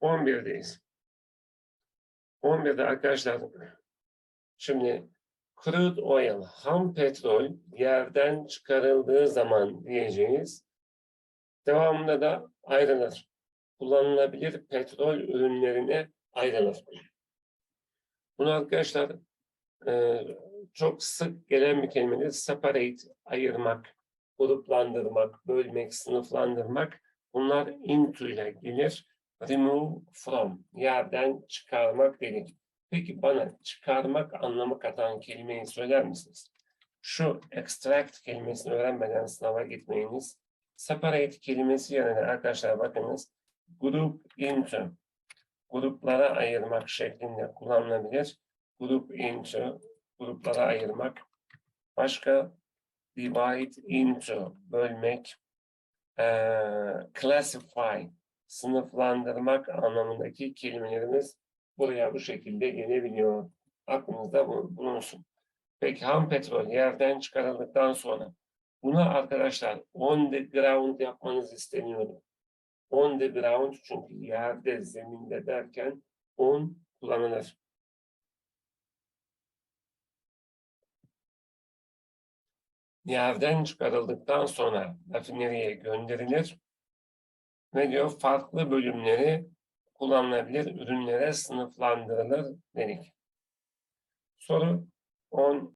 11'deyiz. 11'de arkadaşlar şimdi crude oil, ham petrol yerden çıkarıldığı zaman diyeceğiz. Devamında da ayrılır. Kullanılabilir petrol ürünlerine ayrılır. Bunu arkadaşlar e, çok sık gelen bir kelimedir. Separate, ayırmak, gruplandırmak, bölmek, sınıflandırmak. Bunlar into ile gelir. Remove from, yerden çıkarmak dedik. Peki bana çıkarmak anlamı katan kelimeyi söyler misiniz? Şu extract kelimesini öğrenmeden sınava gitmeyiniz. Separate kelimesi yerine arkadaşlar bakınız. Group into, gruplara ayırmak şeklinde kullanılabilir. Group into, gruplara ayırmak. Başka divide into, bölmek. Eee, classify, sınıflandırmak anlamındaki kelimelerimiz buraya bu şekilde gelebiliyor. Aklınızda bu- bulunsun. Peki ham petrol yerden çıkarıldıktan sonra buna arkadaşlar on the ground yapmanız isteniyordu. On the ground çünkü yerde, zeminde derken on kullanılır. Yerden çıkarıldıktan sonra rafineriye gönderilir ve diyor farklı bölümleri kullanılabilir ürünlere sınıflandırılır dedik. Soru 10